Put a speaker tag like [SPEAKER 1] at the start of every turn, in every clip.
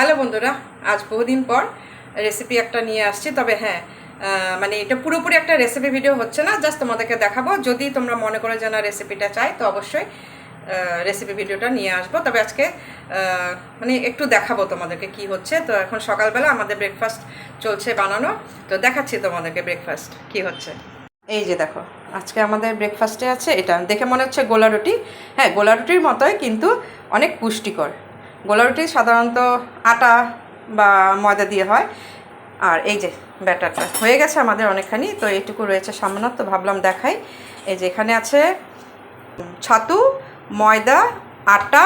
[SPEAKER 1] Hello বন্ধুরা, আজ বহুদিন পর রেসিপি একটা নিয়ে আসছি। তবে হ্যাঁ মানে এটা পুরোপুরি একটা রেসিপি ভিডিও হচ্ছে না জাস্ট তোমাদেরকে দেখাবো। যদি তোমরা মনে করে যে না রেসিপিটা চাই, তো অবশ্যই রেসিপি ভিডিওটা নিয়ে আসব। তবে আজকে মানে একটু দেখাবো তোমাদেরকে কি হচ্ছে। তো এখন সকালবেলা আমাদের ব্রেকফাস্ট চলছে বানানো। তো দেখাচ্ছি তোমাদেরকে ব্রেকফাস্ট কি হচ্ছে। এই যে দেখো, আজকে আমাদের ব্রেকফাস্টে আছে এটা। দেখে মনে হচ্ছে গোলা রুটি। হ্যাঁ গোলা রুটির মতোই, কিন্তু অনেক পুষ্টিকর। গোলা রুটি সাধারণত আটা বা ময়দা দিয়ে হয়। আর এই যে ব্যাটারটা হয়ে গেছে আমাদের অনেকখানি, তো এইটুকু রয়েছে সামান্য, তো ভাবলাম দেখাই। এই যে এখানে আছে ছাতু, ময়দা, আটা,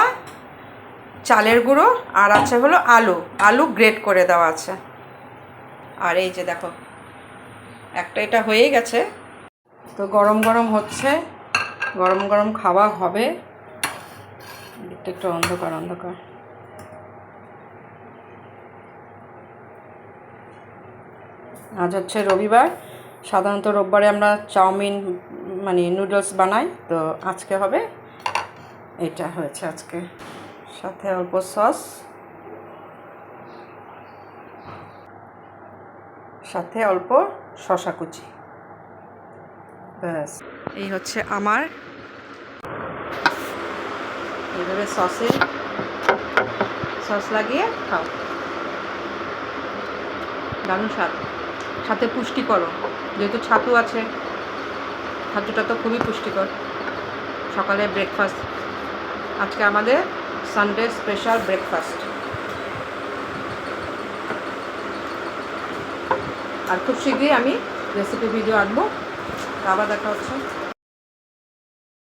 [SPEAKER 1] চালের গুঁড়ো, আর আছে হলো আলু। আলু গ্রেট করে দেওয়া আছে। আর এই যে দেখো, একটা এটা হয়েই গেছে। তো গরম গরম হচ্ছে, গরম গরম খাওয়া হবে। একটু একটু অন্ধকার অন্ধকার। আজ হচ্ছে রবিবার। সাধারণত রোববারে আমরা চাউমিন মানে নুডলস বানাই। তো আজকে হবে এটা হয়েছে আজকে। সাথে অল্প সস। সাথে অল্প শশা কুচি। ব্যাস। এই হচ্ছে আমার। এইভাবে সসে সস লাগিয়ে খাও। দারুণ স্বাদ। সাথে পুষ্টিকর। যেহেতু ছাতু আছে, ছাতুটা তো খুবই পুষ্টিকর। সকালে ব্রেকফাস্ট আজকে আমাদের সানডে স্পেশাল ব্রেকফাস্ট আর খুব শীঘ্রই আমি রেসিপি ভিডিও আনব। আবার দেখা হচ্ছে।